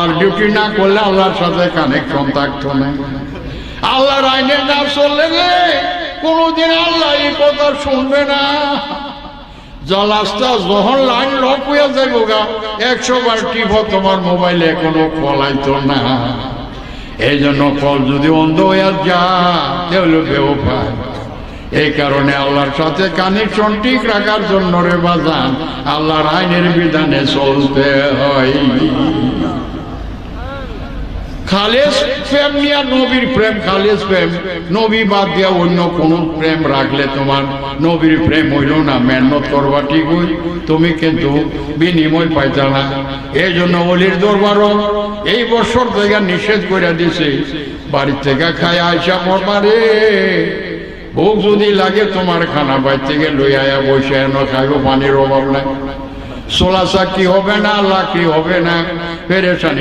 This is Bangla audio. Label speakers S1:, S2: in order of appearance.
S1: আল্লাহর ডিউটি না করলে আল্লাহর সাথে কানেকশন থাকতো না। আল্লাহর আইনে না চললে রে কোনোদিন আল্লাহ এই কথা শুনবে না। জলাস্তা যখন লাইন লক হয়ে যাইব গা। একশো বার টিপ তোমার মোবাইলে কোনো কলাইতো না। এই জন্য ফল যদি অন্ধ হয়ে যা তাহলে বেউপায় এই কারণে আল্লাহর সাথে কানেকশন ঠিক রাখার জন্য রে বাজান, আল্লাহর আইনের বিধানে চলতে হয়। খালেস প্রেম নিয়ে নবীর প্রেম, খালেস প্রেম। নবী বাদ দিয়া অন্য কোন প্রেম রাখলে তোমার নবীর প্রেম হইল না। মেহনত করবা ঠিক হই তুমি কিন্তু বিনিময় পাইতা না। এই জন্য অলির দরবারও এই বছর থেকে নিষেধ করে দিছে, বাড়ি থেকে খায় আইসা পড়বা রে। ভোগ যদি লাগে তোমার খানা বাড়ি থেকে লই আয়া বসে এন খাইব, পানির অভাব নাই। সোলাসা কি হবে না, আল্লাহ কি হবে না পেরেছানি